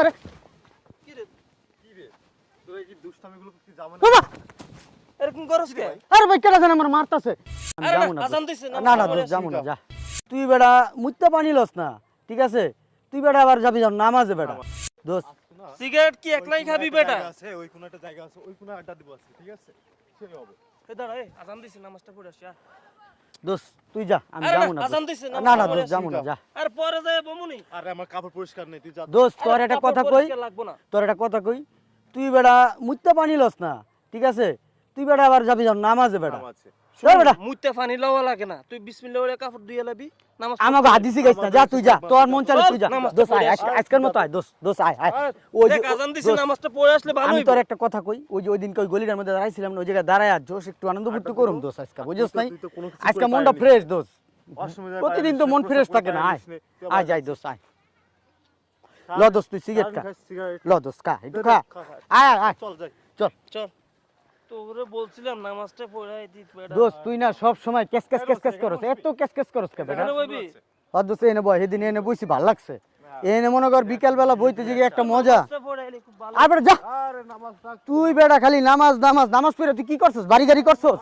আরে। বাবা! এরকম কে? আরে ভাই কেডা জানে আমার মারতাছে? না, না যাব না যা। তুই বেটা মুত্তা পানি লস না ঠিক আছে? তুই বেটা আবার যাবি যাও নামাজে বেটা দোস্ত। সিগারেট কি একলাই খাবি বেটা? আছে ওই কোন একটা জায়গা আছে ওই কোন আড্ডা দিব আছে ঠিক আছে? সেই হবে। এ দাঁড়া এই আজান দিছে নামাজটা পড়ে আসি। দোস্ত তুই যা আমি যাব না, না না নামাজ না দোস্ত যাব না যা। যা আর পরে যাই বমুনি। আরে আমার কাপড় পরিষ্কার নেই তুই যা। দোস্ত তোর একটা কথা কই? পরিষ্কার লাগবো না। তোর একটা কথা কই? তুই বেড়া মুত্তা পানি লস না ঠিক আছে? তুই বেড়া আবার যাবি নামাজে বেড়া কাম আছে যা বেটা। মুইতে পানি লওয়া লাগে না। তুই বিসমিল্লাহ বলে কাপড় ধুয়ে লাবি আমাকে হাদিসি গাইছ না যা তুই যা। তোর মন চালে তুই যা। নামাজটা আয় আজকের মতো আয় দোস্ত দোস্ত আয় আয়। ওই যে আজান দিছে নামাজটা পড়ে আসলে ভালো আমি তোর একটা কথা কই ওই যে ওই দিনকে ওই গলিটার মধ্যে দাঁড়াইছিলাম না ওই জায়গায় দাঁড়ায় আর জোশ একটু আনন্দ ফুর্তি করুম আজকে বুঝছিস নাই? আজকে মনটা ফ্রেশ প্রতিদিন তো মন ফ্রেশ থাকে না আয়। আয় যাই দোস্ত আয়। ল তুই সিগারেট খা। ল খা একটু খা। আয় আয় আয়। চল যাই। চল। চল। তোরে বলছিলাম নামাজটা পড়ে দিত বেটা। দোস্ত তুই না সব সময় কেস কেস কেস কেস করস? এত কেস কেস করস কে বেটা এখানে দোস্ত এনে বয় সেদিন এনে বইছি ভালো লাগছে। এনে মনে কর বিকাল বেলা বইতে যে একটা মজা। নামাজটা পড়ে আইলে খুব ভালো আর বেটা যা। আরে নামাজ থাক তুই বেটা খালি নামাজ নামাজ নামাজ পড়ে তুই কি করছস? বাড়ি গাড়ি করছস?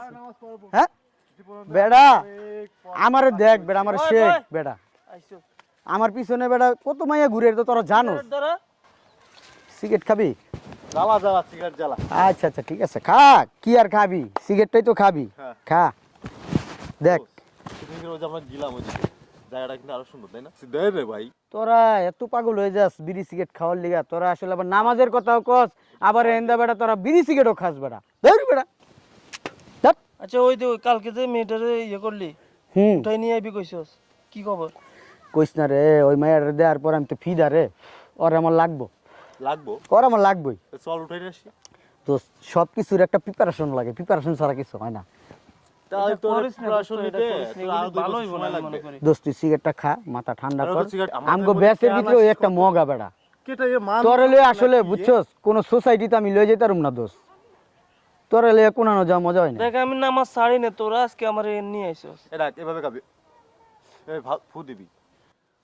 হ্যাঁ? বেটা আমারে দেখ বেটা আমার শেখ। বেটা। আমার পিছনে বেটা কত মাইয়া ঘুরে তো তোরা জানোস। সিগারেট খাবি? জ্বালা জ্বালা সিগারেট জ্বালা। আচ্ছা আচ্ছা ঠিক আছে। খা কি আর খাবি? সিগারেটটাই তো খাবি। হ্যাঁ। খা। দেখ। সেদিনকে ওই যে আমরা গেলাম ওই জায়গাটা কিন্তু আরও সুন্দর তাই না? রে ভাই। তোরা এত পাগল হয়ে যাস বিড়ি সিগারেট খাওয়ার লিগা। তোরা আসলে আবার নামাজের কথাও কস আবার এন্দা বেটা তোরা বিড়ি সিগারেটও খাস বেটা ধর। বেটা আচ্ছা ওই ওই কালকে যে মেয়েটারে ইয়ে করলি হুম। ওটাই নিয়ে আইবি কইছস? কি খবর? কইস না রে ওই মায়ের দেওয়ার পর আমি তো ফিদা রে। ওর আমার লাগবো। লাগবো? ওর আমার লাগবেই। চল উঠাই আসি। তো সব কিছুর একটা প্রিপারেশন লাগে প্রিপারেশন ছাড়া কিছু হয় না। দোস্ত, মনে করি। সিগারেটটা খা মাথা ঠান্ডা কর। আমগো ব্যাসের ভিতরে ওই একটা মগা বেড়া মান তোর লয়ে আসলে বুঝছস কোন সোসাইটিতে আমি লয়ে যেতাম না দোস্ত। তোর লয়ে যা মজা হয় না দেখ আমি নামাজ ছাড়ি না তোরা আজকে আমার নিয়ে আইছস এ এভাবে খাবি। এই ফু দিবি।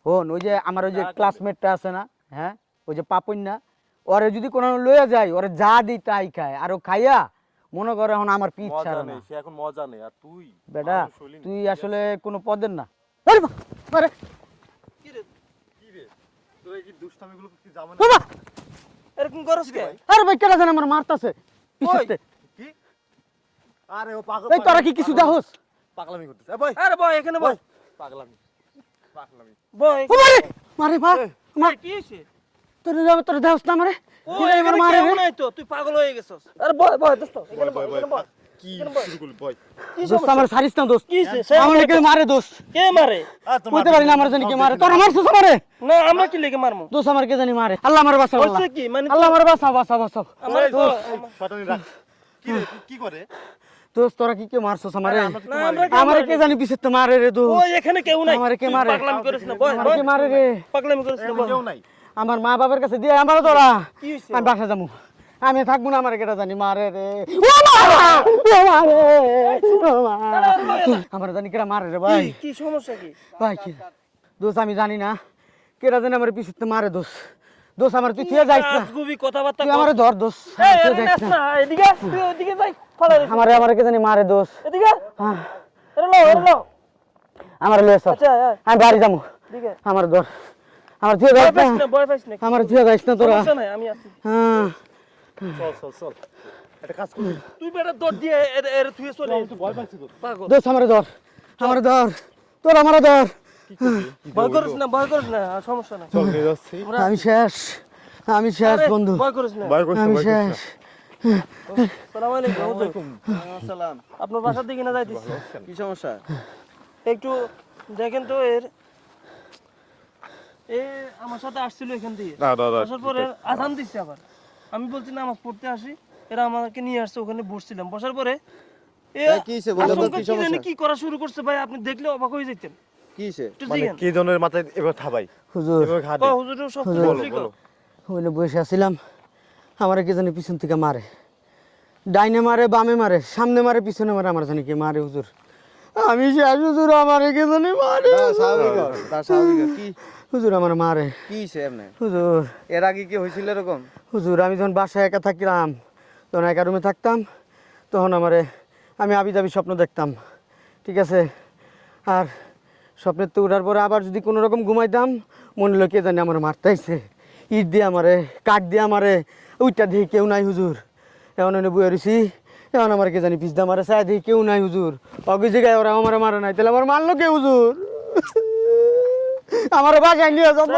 হন ওই যে আমার ওই যে ক্লাসমেটটা আছে না হ্যাঁ? ওই যে পাপন না ওরে যদি কোনো লয়ে যায় ওরে যা দিই তাই খায়। আর ও খাইয়া মনে করে এখন আমার পিঠ ছাড়ে না। নেই সে এখন মজা নেই। আর তুই? বেটা তুই আসলে কোনো পদের না। আরে বা- আরে। কি রে? কি রে? তোরা কি দুষ্টামিগুলো কি জানো না? বাবা! এরকম করস কে আরে ভাই কেডা জানে আমার মারতাছে? পিছতে। কি? আরে ও পাগল এই তোরা কি কিছু দেখোস? পাগলামি করতেছে। এ বই আরে বয় এখানে বয়। পাগলামি। পাগলামি। ও মারে মারে। মা মা কি হইছে? তোর যাবে তোর দেহস না মারে ও মারে? নাই তো তুই পাগল হয়ে গেছস। আরে বয় বয় দোস্ত এখানে বয় বয় কি শুরু করলি কি দোস্ত আমার সারিস না দোস্ত। কি সে আমার কে মারে দোস্ত। কে মারে? কইতে পারি না আমার জানি কে মারে? তোর মারছিস আমারে? না আমরা কি লেগে মারমু দোস্ত আমার কে জানি মারে। আল্লাহ আমার বাঁচাও আল্লাহ। কি? মানে আল্লাহ আমার বাঁচাও বাঁচাও বাঁচাও। আমার দোস্ত, শটানি রাখ। কি কি করে? দোস্ত তোরা কি কে মারছস আমারে? আমরা কি জানি পিছে তো মারে রে দোস্ত? ওই এখানে কেউ নাই। আমারে কে মারে? পাগলামি করিস না। বয় আমারে বয়। কে মারে রে? পাগলামি করিস না বয়। কেউ নাই। আমার মা বাবার কাছে দিয়ে আমারও তোরা আমি বাসা যাব। আমি থাকব না আমার কেটা জানি। মারে রে! আমার জানি কেটা মারে রে ভাই। কি সমস্যা কি? ভাই কি? দোষ আমি জানি না। কেটা জানি আমার পিছুতে মারে দোষ। দোষ আমার তুই থিয়ে যাইস না। কথাবার্তা তুই আমার ধর দোষ। তুই এদিকে তুই যাই আমারে আমার কে জানি মারে দোষ। এদিকে হ্যাঁ এরে লো এরে লো। আমার লয়ে সব আচ্ছা আমি বাড়ি যাব। আমার ধর। আমার ভয় না। না না আমার যাইস না তোরা। আমি আছি। হ্যাঁ। চল চল চল। একটা কাজ করি। তুই বেটা দৌড় দিয়ে এর এর তুই চলে আমি তো ভয় পাচ্ছি তো পাগল। আমার ধর আমার ধর তোর আমার ধর ভয় করিস না ভয় করিস না আর সমস্যা নাই। চল নিয়ে যাচ্ছি। আমি শেষ আমি শেষ বন্ধু। ভয় করিস না। ভয় করছিস আমি ভয় শেষ। সালাম আলাইকুম। হুজুর। সালাম আপনার বাসার দিকে না যাইতেছি। কি সমস্যা? একটু দেখেন তো এর এ আমার সাথে আসছিল এখান থেকে না না না আসার পরে আজান দিচ্ছে আবার। আমি বলছি নামাজ পড়তে আসি। এরা আমাকে নিয়ে আসছে ওখানে বসছিলাম। বসার পরে কি জানি সমস্যা? কি করা শুরু করছে ভাই আপনি দেখলে অবাক হয়ে যেতেন কি হইছে? একটু মানে জিজ্ঞেন কি জনের মাথায় এবার থাবাই? হুজুর। এবার ঘা ক দে হুজুর সব হুজুর। বলো ঠিক বলো। ওইনে বসে আছিলাম আমার কে জানি পিছন থেকে মারে। ডাইনে মারে বামে মারে সামনে মারে পিছনে মারে আমার জানি কে মারে হুজুর। আমি শেষ হুজুর আমার কে জানি মারে। স্বাভাবিক স্বাভাবিক। কি হুজুর আমার মারে। কি সে এমনি? হুজুর। এর আগে কি হয়েছিল এরকম? হুজুর আমি যখন বাসায় একা থাকলাম তখন একা রুমে থাকতাম তখন আমারে আমি আবি যাবি স্বপ্ন দেখতাম ঠিক আছে? আর স্বপ্নের তো উঠার পরে আবার যদি কোনো রকম ঘুমাইতাম মনে হলো কে জানি আমার মারতে আইছে ইট দিয়ে আমারে কাঠ দিয়ে আমারে ওইটা দিয়ে কেউ নাই হুজুর। এমন এনে বয়ে রয়েছি এখন আমার কে জানি পিসদা মারে চাই দিয়ে কেউ নাই হুজুর। অগি জায়গায় ওরা আমার মারে নাই তাহলে আমার মারলো কে হুজুর? আমার বাসায় নিয়ে যাব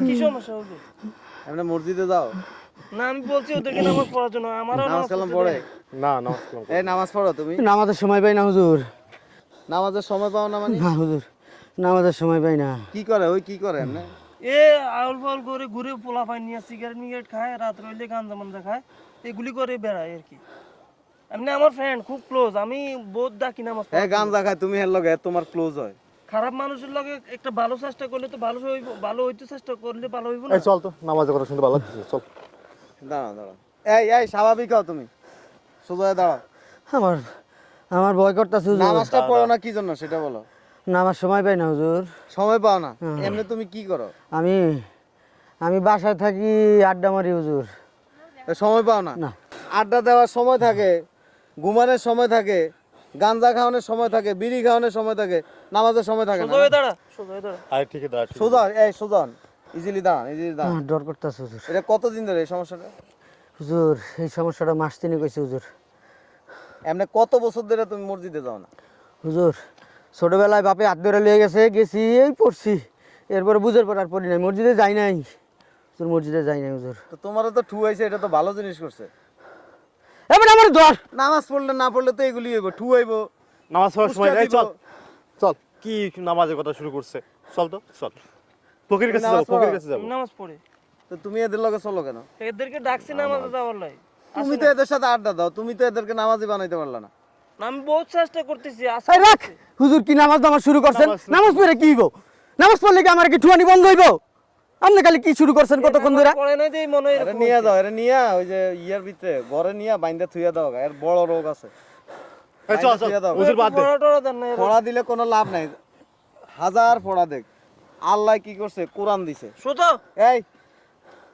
কি সমস্যা হুজুর এমনি মসজিদে যাও না আমি বলছি ওদেরকে নামাজ পড়ার জন্য আমারও নামাজ কালাম পড়ে না এই নামাজ পড়ো তুমি নামাজের সময় পাই না হুজুর নামাজের সময় পাও না মানে না হুজুর নামাজের সময় পাই না কি করে ওই কি করে এমনি এ আউল ফাউল করে ঘুরে পোলা পাই নিয়ে সিগারেট মিগারেট খায় রাত রইলে গাঞ্জা মাঞ্জা খায় এগুলি করে বেড়ায় আর কি এমনি আমার ফ্রেন্ড খুব ক্লোজ আমি বহুত ডাকি নামাজ হ্যাঁ গান জন্য। তুমি এর লগে তোমার ক্লোজ হয়। খারাপ মানুষের লগে একটা ভালো চেষ্টা করলে তো ভালো হইব ভালো হইতে চেষ্টা করলে ভালো হইব না। এই চল তো নামাজের কথা শুনতে ভালো লাগছে চল। দাঁড়াও দাঁড়াও। এই এই স্বাভাবিক হও তুমি। সোজা দাঁড়াও। আমার আমার ভয় করতেছে হুজুর। নামাজটা পড়ো না কি জন্য সেটা বলো। নামাজ সময় পাই না হুজুর। সময় পাও না? এমনি তুমি কি করো? আমি আমি বাসায় থাকি আড্ডা মারি হুজুর। সময় পাও না? না। আড্ডা দেওয়ার সময় থাকে ঘুমানোর সময় থাকে গাঞ্জা খাওয়ানোর সময় থাকে বিড়ি খাওয়ানোর সময় থাকে নামাজের সময় থাকে না। সোজা এই সোজান ইজিলি দাঁড়ান ইজিলি দাঁড়ান। ডর করতেছে হুজুর। এটা কতদিন ধরে এই সমস্যাটা? হুজুর এই সমস্যাটা মাস তিনি কইছে হুজুর। এমনি কত বছর ধরে তুমি মসজিদে যাও না? হুজুর ছোটবেলায় বাপে হাত ধরে লিয়ে গেছে গেছি এই পড়ছি। এরপরে বুঝের পর আর পড়ি নাই মসজিদে যাই নাই। হুজুর মসজিদে যাই নাই হুজুর। তো তোমারও তো ঠু হয়েছে এটা তো ভালো জিনিস করছে। এবার আমার নামাজ পড়লে না পড়লে তো এগুলি হইব ঠু হইব নামাজ পড়ার সময় এই চল চল। কি নামাজের কথা শুরু করছে? চল তো চল। ফকির কাছে ফকির কাছে যাব। নামাজ পড়ে। তো তুমি এদের লগে চলো কেন? এদেরকে ডাকছি নামাজে। যাওয়ার লাই। তুমি তো এদের সাথে আড্ডা দাও তুমি তো এদেরকে নামাজি বানাইতে পারলা না। আমি বহুত চেষ্টা করতেছি রাখ! হুজুর কি নামাজ নামাজ শুরু করছেন? নামাজ নামাজ পড়ে কি হইব? নামাজ পড়লে কি আমার কি ঠুয়ানি বন্ধ হইব? আপনি খালি কি শুরু করছেন কতক্ষণ ধরে? পড়ে নাই যে মনে এরকম নিয়ে। যাও এটা নিয়ে ওই যে ইয়ের ভিতরে ঘরে নিয়ে বাইন্দা থুইয়া দাও এর বড় রোগ আছে। এই চল চল দাও। হুজুর বাদ দে। পড়া না দিলে কোনো লাভ নাই। হাজার পড়া দেখ। আল্লাহ কি করছে? কোরআন দিছে। সোজা? এই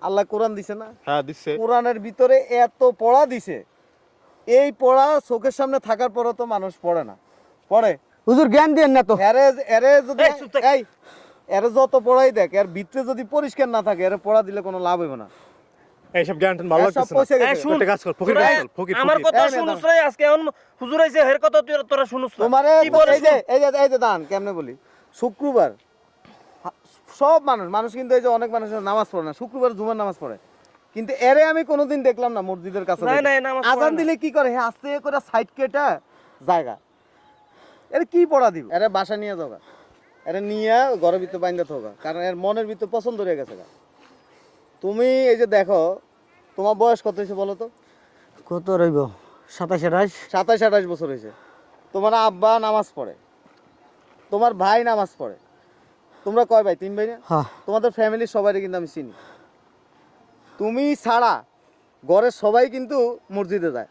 আল্লাহ কোরআন দিছে না? হ্যাঁ দিচ্ছে কোরআনের ভিতরে এত পড়া দিছে। এই পড়া চোখের সামনে থাকার পরও তো মানুষ পড়ে না। পড়ে। হুজুর জ্ঞান দিয়েন না তো। এরে এরে যদি। এই এরে যত পড়াই দেখ এর ভিতরে যদি পরিষ্কার না থাকে এর পড়া দিলে কোনো লাভ হইব না। এইসব জ্ঞান ভালো এর সব লাগতেছে না। পয়সা এই গেছে। শুন একটা কাজ কর, ফকির তোরা- কাছে ফকির, আমার কথা শুনুস রে আজকে এখন হুজুর আইছে হের কথা তুই তোরা শুনুস না। তোমারে এই যে এই যে এই যে দান কেমনে বলি? শুক্রবার সব মানুষ মানুষ কিন্তু এই যে অনেক মানুষ নামাজ পড়ে না শুক্রবার জুমার নামাজ পড়ে। কিন্তু এরে আমি কোনোদিন দেখলাম না মসজিদের কাছে আজান দিলে কি করে? আস্তে করে সাইড কেটা জায়গা। এর কি পড়া দিব? এরে বাসা নিয়ে যাওগা এরে নিয়ে ঘরের ভিতরে বাইন্দা থাকা। কারণ এর মনের ভিতরে পছন্দ হয়ে গেছে তুমি এই যে দেখো তোমার বয়স কত হয়েছে বলো তো? কত রইব? সাতাশ আঠাশ? সাতাশ আঠাশ বছর হয়েছে। তোমার আব্বা নামাজ পড়ে। তোমার ভাই নামাজ পড়ে। তোমরা কয় ভাই? তিন ভাই না? হ্যাঁ। তোমাদের ফ্যামিলির সবাই কিন্তু আমি চিনি। তুমি ছাড়া ঘরের সবাই কিন্তু মসজিদে যায়।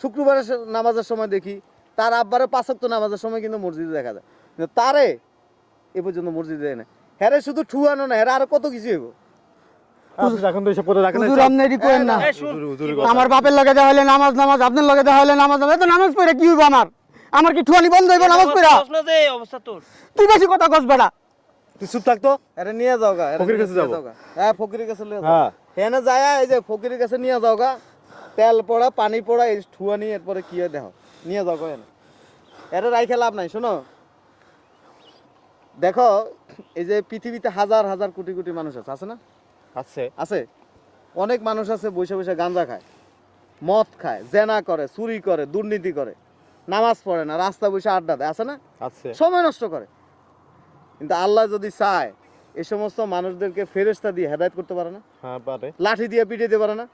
শুক্রবারের নামাজের সময় দেখি তার আব্বারে পাঁচক্ত নামাজের সময় কিন্তু মসজিদে দেখা যায়। তারে এ পর্যন্ত মসজিদে যায় না। হ্যারে শুধু ঠুয়ানো না হ্যারে আরও কত কিছু হইব? আচ্ছা। আমার বাপের লগে দেওয়া হলে নামাজ নামাজ আপনার লগে দেওয়া হলে নামাজ নামাজ নামাজ পড়ে কি হইব আমার? আমার কি ঠুয়ানি বন্ধ হইব নামাজ পড়া? তুই বেশি কথা কস বেড়া তুই চুপ থাকতো আরে নিয়ে যাও গা এরে নিয়ে কাছে? যাও হ্যাঁ ফকিরের কাছে নিয়ে যাও। হ্যাঁ। এনে যায় এই যে ফকিরের কাছে নিয়ে যাও গা। তেল পড়া পানি পড়া এই ঠুয়া নিয়ে এরপরে কি হয় দেখো। নিয়ে যাও গা এনে। এটা রাইখে লাভ নাই শোনো। দেখো এই যে পৃথিবীতে হাজার হাজার কোটি কোটি মানুষ আছে আছে না? আছে। আছে? অনেক মানুষ আছে বসে বসে গাঁজা খায় মদ খায় জেনা করে চুরি করে দুর্নীতি করে। নামাজ পড়ে না রাস্তা বসে আড্ডা দেয় আছে না? আছে। সময় নষ্ট করে। কিন্তু আল্লাহ যদি চায় এই সমস্ত মানুষদেরকে ফেরেস্তা দিয়ে হেদায়ত করতে পারে না? হ্যাঁ পারে। লাঠি দিয়ে পিটিয়ে দিতে পারে না?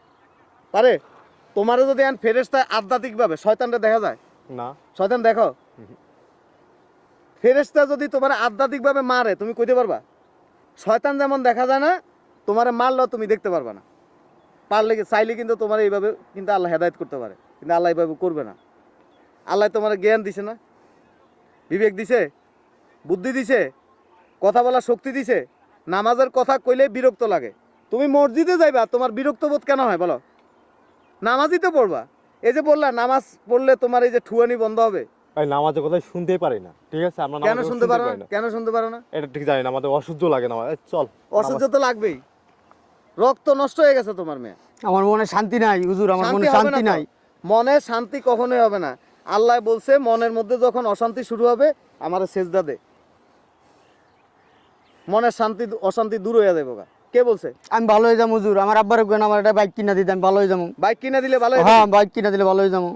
পারে? তোমারও যদি এখন ফেরেস্তা আধ্যাত্মিক ভাবে শয়তানটা দেখা যায়? না। শয়তান দেখো ফেরেস্তা যদি তোমার আধ্যাত্মিক ভাবে মারে, তুমি কইতে পারবা? শয়তান যেমন দেখা যায় না, তোমার মারলেও তুমি দেখতে পারবা না। পারলে চাইলে কিন্তু তোমার এইভাবে কিন্তু আল্লাহ হেদায়ত করতে পারে। কিন্তু আল্লাহ এইভাবে করবে না। আল্লাহ তোমার জ্ঞান দিছে না। বিবেক দিছে, বুদ্ধি দিছে, কথা বলার শক্তি দিছে। নামাজের কথা কইলে বিরক্ত লাগে। তুমি মসজিদে যাইবা, তোমার বিরক্ত বোধ কেন হয় বলো? নামাজই তো পড়বা। এই যে বললা, নামাজ পড়লে তোমার এই যে ঠুয়ানি বন্ধ হবে। ভাই নামাজের কথা শুনতেই পারি না ঠিক আছে? আমরা কেন শুনতে পারো না? কেন শুনতে পারো না? এটা ঠিক জানি না আমাদের অসহ্য লাগে না চল অসহ্য তো লাগবেই। রক্ত নষ্ট হয়ে গেছে তোমার মেয়ে। আমার মনে শান্তি নাই হুজুর আমার মনে শান্তি নাই। মনে শান্তি কখনোই হবে না। আল্লাহ বলছে মনের মধ্যে যখন অশান্তি শুরু হবে আমার সেজদা দে। মনের শান্তি অশান্তি দূর হয়ে যাবে। কে বলছে? আমি ভালো হয়ে যাব হুজুর। আমার আব্বার কেন আমার একটা বাইক কিনা দিতে আমি ভালো হয়ে যাব। বাইক কিনা দিলে ভালো হ্যাঁ বাইক কিনা দিলে ভালো হয়ে যাব।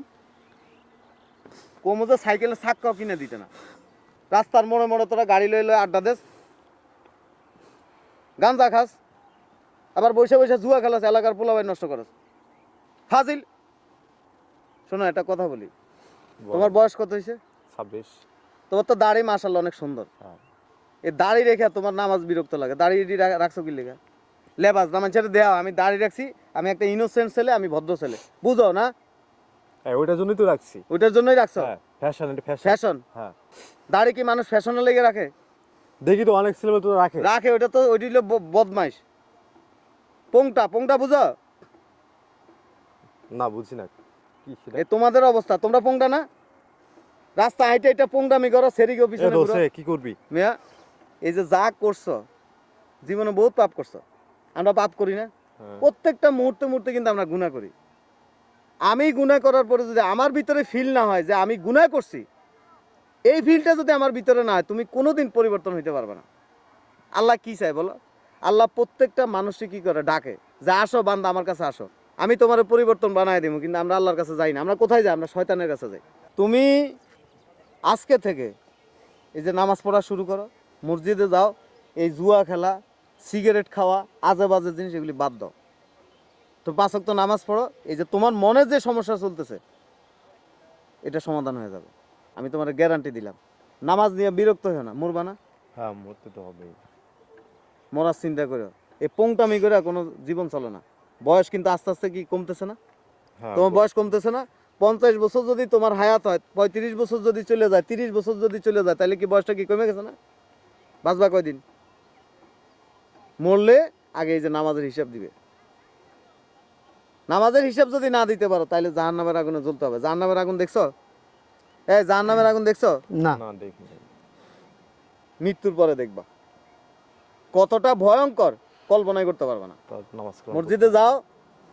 কোমোজে সাইকেলে চাক্কাও কিনে দিতে না। রাস্তার মোড়ে মোড়ে তোরা গাড়ি লই লই আড্ডা দেস। গাঞ্জা খাস। আবার বসে বসে জুয়া খেলাস এলাকার পোলাবাই নষ্ট করস। ফাজিল। শোনো একটা কথা বলি। তোমার বয়স কত হয়েছে ছাব্বিশ। তোমার তো দাড়ি মাসাল অনেক সুন্দর। হ্যাঁ। এই দাড়ি রেখে তোমার নামাজ বিরক্ত লাগে। দাড়ি রাখছো কি লেখা লেবাস নামান ছেড়ে দেওয়া। আমি দাড়ি রাখছি আমি একটা ইনোসেন্ট ছেলে আমি ভদ্র ছেলে। বুঝো না? হ্যাঁ ওইটার জন্যই তো রাখছি। ওইটার জন্যই রাখছো? হ্যাঁ ফ্যাশন এটা ফ্যাশন ফ্যাশন হ্যাঁ। দাড়ি কি মানুষ ফ্যাশনে লেগে রাখে? দেখি তো অনেক ছেলে তো রাখে। রাখে ওটা তো ওইটি হলো বদমাইশ। পোংটা পোংটা বুঝো? না বুঝছি না। কি সেটা? এই তোমাদের অবস্থা তোমরা পোংটা না? রাস্তা হাইটে এটা পোংটামি করো সেরিকে এ পিছনে ঘুরো। কি করবি? মিয়া এই যে যা করছ জীবনে বহুত পাপ করছ। আমরা পাপ করি না। হ্যাঁ। প্রত্যেকটা মুহূর্তে মুহূর্তে কিন্তু আমরা গুনাহ করি। আমি গুনাহ করার পরে যদি আমার ভিতরে ফিল না হয় যে আমি গুনাহ করছি, এই ফিলটা যদি আমার ভিতরে না হয়, তুমি কোনোদিন পরিবর্তন হইতে পারবে না। আল্লাহ কি চায় বলো? আল্লাহ প্রত্যেকটা মানুষই কি করে? ডাকে, যে আসো বান্দা, আমার কাছে আসো। আমি তোমার পরিবর্তন বানায় দেবো কিন্তু আমরা আল্লাহর কাছে যাই না। আমরা কোথায় যাই? আমরা শয়তানের কাছে যাই। তুমি আজকে থেকে এই যে নামাজ পড়া শুরু করো, মসজিদে যাও, এই জুয়া খেলা, সিগারেট খাওয়া আজে বাজে জিনিস এগুলি বাদ দাও। তো পাঁচক তো নামাজ পড়ো। এই যে তোমার মনে যে সমস্যা চলতেছে এটা সমাধান হয়ে যাবে। আমি তোমার গ্যারান্টি দিলাম। নামাজ নিয়ে বিরক্ত হয়ে না মরবা না। হ্যাঁ মরতে তো হবেই। মরার চিন্তা করো এই পোংটামি করে কোনো জীবন চলে না। বয়স কিন্তু আস্তে আস্তে কি কমতেছে না? হ্যাঁ তোমার বয়স কমতেছে না? পঞ্চাশ বছর যদি তোমার হায়াত হয় পঁয়ত্রিশ বছর যদি চলে যায় তিরিশ বছর যদি চলে যায় তাহলে কি বয়সটা কি কমে গেছে না? বাঁচবা কয়দিন? মরলে আগে এই যে নামাজের হিসাব দিবে। নামাজের হিসাব যদি না দিতে পারো তাহলে জাহান নামের আগুনে জ্বলতে হবে। জাহান নামের আগুন দেখছ? এই জাহান নামের আগুন দেখছ? না। না মৃত্যুর পরে দেখবা। কতটা ভয়ঙ্কর কল্পনাই করতে পারবে না। মসজিদে যাও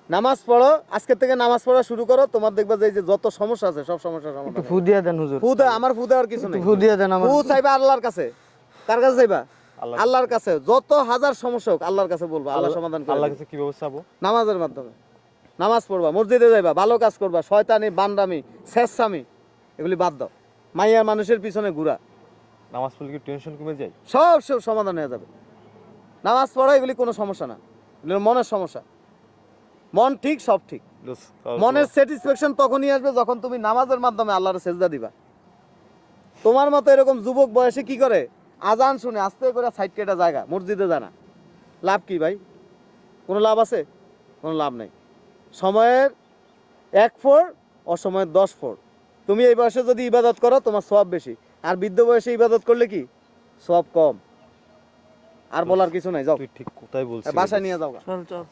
নামাজ পড়ো আজকে থেকে নামাজ পড়া শুরু করো তোমার দেখবা যে যে যত সমস্যা আছে সব সমস্যা সমাধান ফু দিয়ে দেন হুজুর। ফু আমার ফু দেওয়ার কিছু নেই। ফু দিয়ে দেন আমার ফু চাইবা আল্লাহর কাছে। কার কাছে চাইবা? আল্লাহর কাছে। যত হাজার সমস্যা হোক আল্লাহর কাছে বলবা আল্লাহ সমাধান করে আল্লাহ দিবে। কাছে কীভাবে চাবো? নামাজের মাধ্যমে। নামাজ পড়বা মসজিদে যাইবা ভালো কাজ করবা শয়তানি বান্দামি শেষামি এগুলি বাদ দাও। মাইয়া মানুষের পিছনে ঘুরা। নামাজ পড়লে কি টেনশন কমে যায়? সব সব সমাধান হয়ে যাবে। নামাজ পড়া এগুলি কোনো সমস্যা না। এগুলি মনের সমস্যা। মন ঠিক সব ঠিক। মনের স্যাটিসফ্যাকশন তখনই আসবে যখন তুমি নামাজের মাধ্যমে আল্লাহর সেজদা দিবা। তোমার মতো এরকম যুবক বয়সে কি করে? আজান শুনে আস্তে করে সাইড কেটা জায়গা মসজিদে জানা লাভ কি ভাই? কোনো লাভ আছে? কোনো লাভ নেই। সময়ের এক ফোর অসময়ের দশ ফোর তুমি এই বয়সে যদি ইবাদত করো তোমার সব বেশি। আর বৃদ্ধ বয়সে ইবাদত করলে কি? সব কম। আর বলার কিছু নাই যাও। ঠিক কোথায় বলছিস। বাসায় নিয়ে যাও। চল চল।